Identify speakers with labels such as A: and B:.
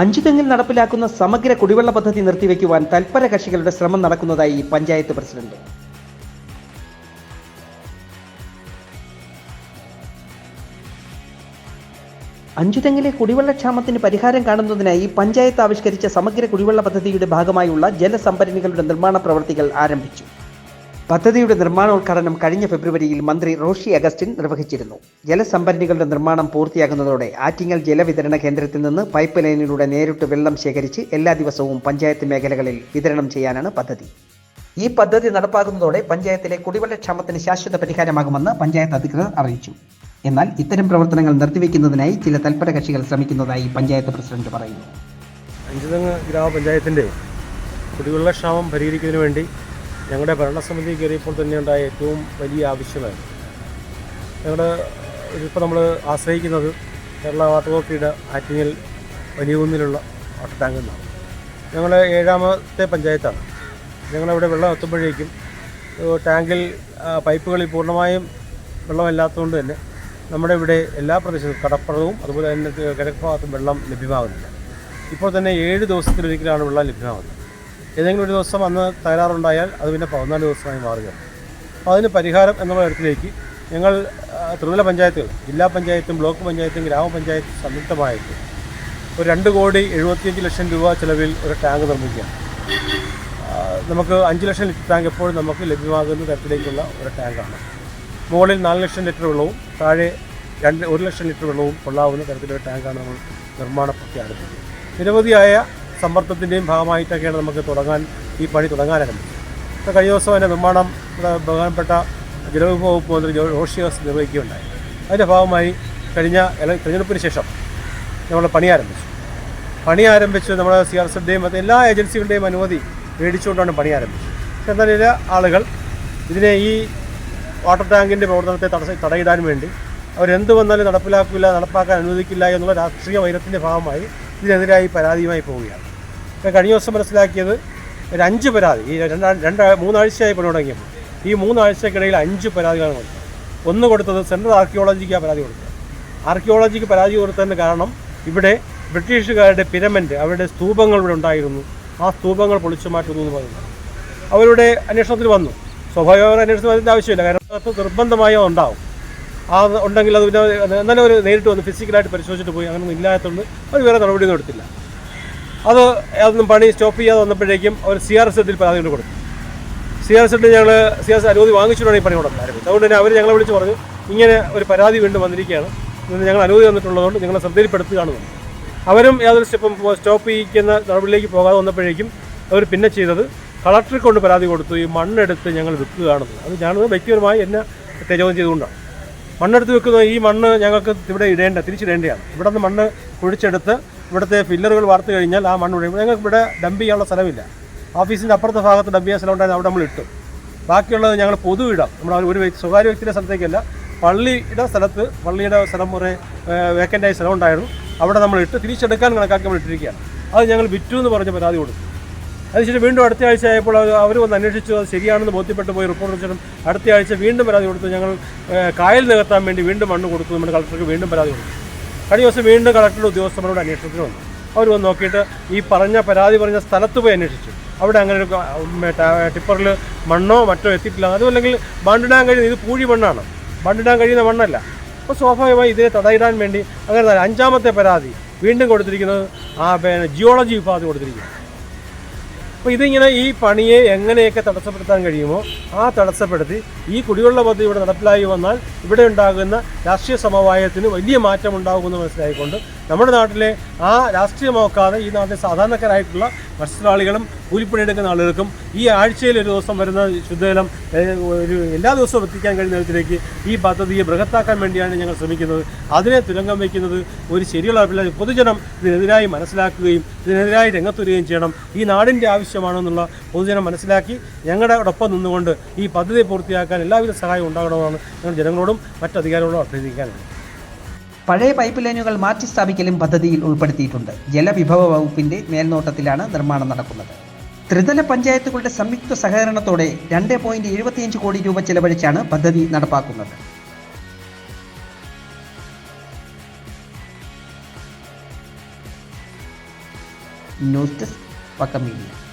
A: അഞ്ചുതെങ്ങിൽ നടപ്പിലാക്കുന്ന സമഗ്ര കുടിവെള്ള പദ്ധതി നിർത്തിവെക്കുവാൻ തൽപര കക്ഷികളുടെ ശ്രമം നടക്കുന്നതായി പഞ്ചായത്ത് പ്രസിഡന്റ്. അഞ്ചുതെങ്ങിലെ കുടിവെള്ളക്ഷാമത്തിന് പരിഹാരം കാണുന്നതിനായി പഞ്ചായത്ത് ആവിഷ്കരിച്ച സമഗ്ര കുടിവെള്ള പദ്ധതിയുടെ ഭാഗമായുള്ള ജലസംഭരണികളുടെ നിർമ്മാണ പ്രവൃത്തികൾ ആരംഭിച്ചു. പദ്ധതിയുടെ നിർമ്മാണോദ്ഘാടനം കഴിഞ്ഞ ഫെബ്രുവരിയിൽ മന്ത്രി റോഷി അഗസ്റ്റിൻ നിർവഹിച്ചിരുന്നു. ജലസംഭരണികളുടെ നിർമ്മാണം പൂർത്തിയാകുന്നതോടെ ആറ്റിങ്ങൽ ജലവിതരണ കേന്ദ്രത്തിൽ നിന്ന് പൈപ്പ് ലൈനിലൂടെ നേരിട്ട് വെള്ളം ശേഖരിച്ച് എല്ലാ ദിവസവും പഞ്ചായത്ത് മേഖലകളിൽ വിതരണം ചെയ്യാനാണ് പദ്ധതി. ഈ പദ്ധതി നടപ്പാക്കുന്നതോടെ പഞ്ചായത്തിലെ കുടിവെള്ളക്ഷാമത്തിന് ശാശ്വത പരിഹാരമാകുമെന്ന് പഞ്ചായത്ത് അധികൃതർ അറിയിച്ചു. എന്നാൽ ഇത്തരം പ്രവർത്തനങ്ങൾ നിർത്തിവെക്കുന്നതിനായി ചില തൽപര കക്ഷികൾ ശ്രമിക്കുന്നതായി പഞ്ചായത്ത് പ്രസിഡന്റ് പറയുന്നു.
B: അഞ്ചുതങ്ങ് ഗ്രാമപഞ്ചായത്തിന്റെ കുടിവെള്ളക്ഷാമം പരിഹരിക്കുന്നതിന് വേണ്ടി ഞങ്ങളുടെ ഭരണസമിതി കയറിയപ്പോൾ തന്നെ ഉണ്ടായ ഏറ്റവും വലിയ ആവശ്യമായിരുന്നു ഞങ്ങളുടെ ഇതിപ്പോൾ നമ്മൾ ആശ്രയിക്കുന്നത് കേരള വാട്ടർ അതോറിറ്റിയുടെ ആറ്റിങ്ങൽ വലിയ കുന്നിലുള്ള വാട്ടർ ടാങ്കിൽ നിന്നാണ് ഞങ്ങൾ ഏഴാമത്തെ പഞ്ചായത്താണ്. ഞങ്ങളവിടെ വെള്ളം എത്തുമ്പോഴേക്കും ടാങ്കിൽ പൈപ്പുകളിൽ പൂർണമായും വെള്ളമില്ലാത്തതുകൊണ്ട് തന്നെ നമ്മുടെ ഇവിടെ എല്ലാ പ്രദേശത്തും കടപ്പുറവും അതുപോലെ തന്നെ കിഴക്ക് ഭാഗത്തും വെള്ളം ലഭ്യമാകുന്നില്ല. ഇപ്പോൾ തന്നെ ഏഴ് ദിവസത്തിലൊരിക്കലാണ് വെള്ളം ലഭ്യമാകുന്നത്. ഏതെങ്കിലും ഒരു ദിവസം അന്ന് തകരാറുണ്ടായാൽ അത് പിന്നെ പതിനാല് ദിവസമായി മാറുകയാണ്. അപ്പോൾ അതിന് പരിഹാരം എന്നുള്ള തരത്തിലേക്ക് ഞങ്ങൾ ത്രിതല പഞ്ചായത്തുകൾ ജില്ലാ പഞ്ചായത്തും ബ്ലോക്ക് പഞ്ചായത്തും ഗ്രാമപഞ്ചായത്തും സംയുക്തമായിട്ട് ഒരു രണ്ട് കോടി എഴുപത്തിയഞ്ച് ലക്ഷം രൂപ ചിലവിൽ ഒരു ടാങ്ക് നിർമ്മിക്കുകയാണ്. നമുക്ക് അഞ്ച് ലക്ഷം ലിറ്റർ ടാങ്ക് എപ്പോഴും നമുക്ക് ലഭ്യമാകുന്ന തരത്തിലേക്കുള്ള ഒരു ടാങ്കാണ്. മുകളിൽ നാല് ലക്ഷം ലിറ്റർ വെള്ളവും താഴെ രണ്ട് ഒരു ലക്ഷം ലിറ്റർ വെള്ളവും കൊള്ളാവുന്ന തരത്തിലൊരു ടാങ്കാണ് നമ്മൾ നിർമ്മാണ ആരംഭിച്ചത് നിരവധിയായ സമ്മർദ്ദത്തിന്റെയും ഭാഗമായിട്ടൊക്കെയാണ് നമുക്ക് തുടങ്ങാൻ ഈ പണി ഇപ്പോൾ കഴിഞ്ഞ ദിവസം അതിന്റെ നിർമ്മാണം ബഹുമാനപ്പെട്ട ജലവിഭവ വകുപ്പ് മന്ത്രി ജോ- ഹസ് നിർവഹിക്കുകയുണ്ടായി. അതിന്റെ ഭാഗമായി കഴിഞ്ഞ തെരഞ്ഞെടുപ്പിന് ശേഷം നമ്മൾ പണി ആരംഭിച്ചു. പണി ആരംഭിച്ച് നമ്മുടെ സി ആർ എസിന്റെയും മറ്റ് എല്ലാ ഏജൻസികളുടെയും അനുമതി മേടിച്ചുകൊണ്ടാണ് പണി ആരംഭിച്ചത്. എന്നാൽ ചില ആളുകൾ ഇതിനെ ഈ വാട്ടർ ടാങ്കിന്റെ പ്രവർത്തനത്തെ തടസ്സ തടയിടാൻ വേണ്ടി അവരെന്ത് വന്നാലും നടപ്പിലാക്കില്ല നടപ്പാക്കാൻ അനുവദിക്കില്ല എന്നുള്ള രാഷ്ട്രീയ വൈരത്തിന്റെ ഭാഗമായി ഇതിനെതിരായി പരാതിയുമായി പോവുകയാണ്. ഇപ്പോൾ കഴിഞ്ഞ ദിവസം മനസ്സിലാക്കിയത് ഒരു അഞ്ച് പരാതി. ഈ രണ്ടാ രണ്ട് മൂന്നാഴ്ചയായി പണി തുടങ്ങിയപ്പോൾ ഈ മൂന്നാഴ്ചക്കിടയിൽ അഞ്ച് പരാതികളാണ് കൊടുത്തത്. ഒന്ന് കൊടുത്തത് സെൻട്രൽ ആർക്കിയോളജിക്കാണ് പരാതി കൊടുത്തത്. ആർക്കിയോളജിക്ക് പരാതി കൊടുത്തതിന് കാരണം ഇവിടെ ബ്രിട്ടീഷുകാരുടെ പിരമിഡ് അവരുടെ സ്തൂപങ്ങൾ ഇവിടെ ഉണ്ടായിരുന്നു. ആ സ്തൂപങ്ങൾ പൊളിച്ചു മാറ്റുന്നു എന്ന് പറയുന്നത് അവരുടെ അന്വേഷണത്തിൽ വന്നു. സ്വാഭാവികമായ അന്വേഷണത്തിൽ അതിന്റെ ആവശ്യമില്ല. കാരണം അത് നിർബന്ധമായോ ഉണ്ടാവും. ആ ഉണ്ടെങ്കിൽ അത് പിന്നെ എന്നാലും ഒരു നേരിട്ട് വന്ന് ഫിസിക്കലായിട്ട് പരിശോധിച്ചിട്ട് പോയി. അങ്ങനെയൊന്നും ഇല്ലാത്തതുകൊണ്ട് അവർ വേറെ നടപടിയൊന്നും എടുത്തില്ല. അത് അതൊന്നും പണി സ്റ്റോപ്പ് ചെയ്യാതെ വന്നപ്പോഴേക്കും അവർ സി ആർ എസ് എഡിൽ പരാതി കൊണ്ട് കൊടുത്തു. സി ആർ എസ് എഡിൽ ഞങ്ങൾ സി ആർ എസ് അനുമതി വാങ്ങിച്ചിട്ടാണ് ഈ പണി കൊടുക്കുന്നത് ആരംഭിച്ചത് അതുകൊണ്ട് തന്നെ അവർ ഞങ്ങളെ വിളിച്ച് പറഞ്ഞു ഇങ്ങനെ ഒരു പരാതി വീണ്ടും വന്നിരിക്കുകയാണ്. ഇന്ന് ഞങ്ങൾ അനുമതി തന്നിട്ടുള്ളതുകൊണ്ട് നിങ്ങളെ ശ്രദ്ധയിൽപ്പെടുത്തുകയാണെന്ന് അവരും യാതൊരു സ്റ്റെപ്പും സ്റ്റോപ്പ് ചെയ്യിക്കുന്ന നടപടിയിലേക്ക് പോകാതെ വന്നപ്പോഴേക്കും അവർ പിന്നെ ചെയ്തത് കളക്ടറെ കൊണ്ട് പരാതി കൊടുത്തു ഈ മണ്ണെടുത്ത് ഞങ്ങൾ വിൽക്കുകയാണെന്ന് അത് ഞാനത് വ്യക്തിപരമായി എന്നെ ചോദ്യം ചെയ്തുകൊണ്ടാണ്. മണ്ണെടുത്ത് വെക്കുന്ന ഈ മണ്ണ് ഞങ്ങൾക്ക് ഇവിടെ ഇടേണ്ട തിരിച്ചിടേണ്ടതാണ്. ഇവിടെ നിന്ന് മണ്ണ് കുഴിച്ചെടുത്ത് ഇവിടുത്തെ ഫില്ലറുകൾ വാർത്തു കഴിഞ്ഞാൽ ആ മണ്ണ് ഇവിടെ ഞങ്ങൾക്ക് ഇവിടെ ഡംപ് ചെയ്യാനുള്ള സ്ഥലമില്ല. ഓഫീസിന്റെ അപ്പുറത്തെ ഭാഗത്ത് ഡംപ് ചെയ്യാൻ സ്ഥലം ഉണ്ടായിരുന്നു അവിടെ നമ്മൾ ഇട്ടു. ബാക്കിയുള്ളത് ഞങ്ങൾ പൊതു ഇടാം നമ്മൾ ഒരു വ്യക്തി സ്വകാര്യ വ്യക്തിയുടെ സ്ഥലത്തേക്കല്ല പള്ളിയുടെ സ്ഥലത്ത് പള്ളിയുടെ സ്ഥലം കുറേ വേക്കന്റായ സ്ഥലം ഉണ്ടായിരുന്നു. അവിടെ നമ്മൾ ഇട്ട്. തിരിച്ചെടുക്കാൻ കണക്കാക്കി നമ്മൾ ഇട്ടിരിക്കുകയാണ് അത് ഞങ്ങൾ വിറ്റു എന്ന് പറഞ്ഞ പരാതി കൊടുത്തു. അതിനുശേഷം വീണ്ടും അടുത്ത ആഴ്ച ആയപ്പോൾ അവർ വന്ന് അന്വേഷിച്ചു അത് ശരിയാണെന്ന് ബോധ്യപ്പെട്ട് പോയി റിപ്പോർട്ട് വെച്ചിട്ടും അടുത്ത ആഴ്ച വീണ്ടും പരാതി കൊടുത്തു. ഞങ്ങൾ കായൽ നികത്താൻ വേണ്ടി വീണ്ടും മണ്ണ് കൊടുത്തു. നമ്മുടെ കളക്ടർക്ക് വീണ്ടും പരാതി കൊടുത്തു. കഴിഞ്ഞ ദിവസം വീണ്ടും കളക്ടറുടെ ഉദ്യോഗസ്ഥന്മാരോട് അന്വേഷണത്തിന് വന്നു അവർ വന്ന് നോക്കിയിട്ട് ഈ പറഞ്ഞ പരാതി പറഞ്ഞ സ്ഥലത്ത് പോയി അന്വേഷിച്ചു. അവിടെ അങ്ങനെ ഒരു ടിപ്പറിൽ മണ്ണോ മറ്റോ എത്തിയിട്ടില്ല. അതുമല്ലെങ്കിൽ ബണ്ടിടാൻ കഴിയുന്ന ഇത് പൂഴി മണ്ണാണ്. ബണ്ടിടാൻ കഴിയുന്ന മണ്ണല്ല. അപ്പോൾ സ്വാഭാവികമായി ഇതിനെ തടയിടാൻ വേണ്ടി അങ്ങനെ അഞ്ചാമത്തെ പരാതി വീണ്ടും കൊടുത്തിരിക്കുന്നത് ആ പിന്നെ ജിയോളജി വിഭാഗത്തിൽ കൊടുത്തിരിക്കുന്നത് അപ്പോൾ ഇതിങ്ങനെ ഈ പണിയെ എങ്ങനെയൊക്കെ തടസ്സപ്പെടുത്താൻ കഴിയുമോ ആ തടസ്സപ്പെടുത്തി ഈ കുടിവെള്ള പദ്ധതി ഇവിടെ നടപ്പിലായി വന്നാൽ ഇവിടെ ഉണ്ടാകുന്ന രാഷ്ട്രീയ സമവായത്തിന് വലിയ മാറ്റം ഉണ്ടാകുമെന്ന് മനസ്സിലായിക്കൊണ്ട് നമ്മുടെ നാട്ടിലെ ആ രാഷ്ട്രീയം നോക്കാതെ ഈ നാട്ടിലെ സാധാരണക്കാരായിട്ടുള്ള മത്സ്യത്തൊഴിലാളികളും കൂലിപ്പണിയെടുക്കുന്ന ആളുകൾക്കും ഈ ആഴ്ചയിൽ ഒരു ദിവസം വരുന്ന ശുദ്ധജലം ഒരു എല്ലാ ദിവസവും എത്തിക്കാൻ കഴിയുന്ന വിധത്തിലേക്ക് ഈ പദ്ധതിയെ ബൃഹത്താക്കാൻ വേണ്ടിയാണ് ഞങ്ങൾ ശ്രമിക്കുന്നത്. അതിനെ തുരങ്കം വയ്ക്കുന്നത് ഒരു ശരിയുള്ള നടപ്പില്ല പൊതുജനം ഇതിനെതിരായി മനസ്സിലാക്കുകയും ഇതിനെതിരായി രംഗത്ത് വരികയും ചെയ്യണം. ഈ നാടിന്റെ ആവശ്യമാണെന്നുള്ള പൊതുജനം മനസ്സിലാക്കി ഞങ്ങളുടെ ഒപ്പം നിന്നുകൊണ്ട് ഈ പദ്ധതി പൂർത്തിയാക്കാൻ എല്ലാവിധ സഹായം ഉണ്ടാകണമെന്നാണ് ഞങ്ങൾ ജനങ്ങളോടും മറ്റധികാരികളോടും അഭ്യർത്ഥിക്കാനുള്ളത്.
A: പഴയ പൈപ്പ് ലൈനുകൾ മാറ്റി സ്ഥാപിക്കലും പദ്ധതിയിൽ ഉൾപ്പെടുത്തിയിട്ടുണ്ട്. ജലവിഭവ വകുപ്പിന്റെ മേൽനോട്ടത്തിലാണ് നിർമ്മാണം നടക്കുന്നത്. ത്രിതല പഞ്ചായത്തുകളുടെ സംയുക്ത സഹകരണത്തോടെ രണ്ട് പോയിന്റ് എഴുപത്തിയഞ്ച് കോടി രൂപ ചെലവഴിച്ചാണ് പദ്ധതി നടപ്പാക്കുന്നത്. ന്യൂസ് ഡെസ്ക് പക്കം മീഡിയ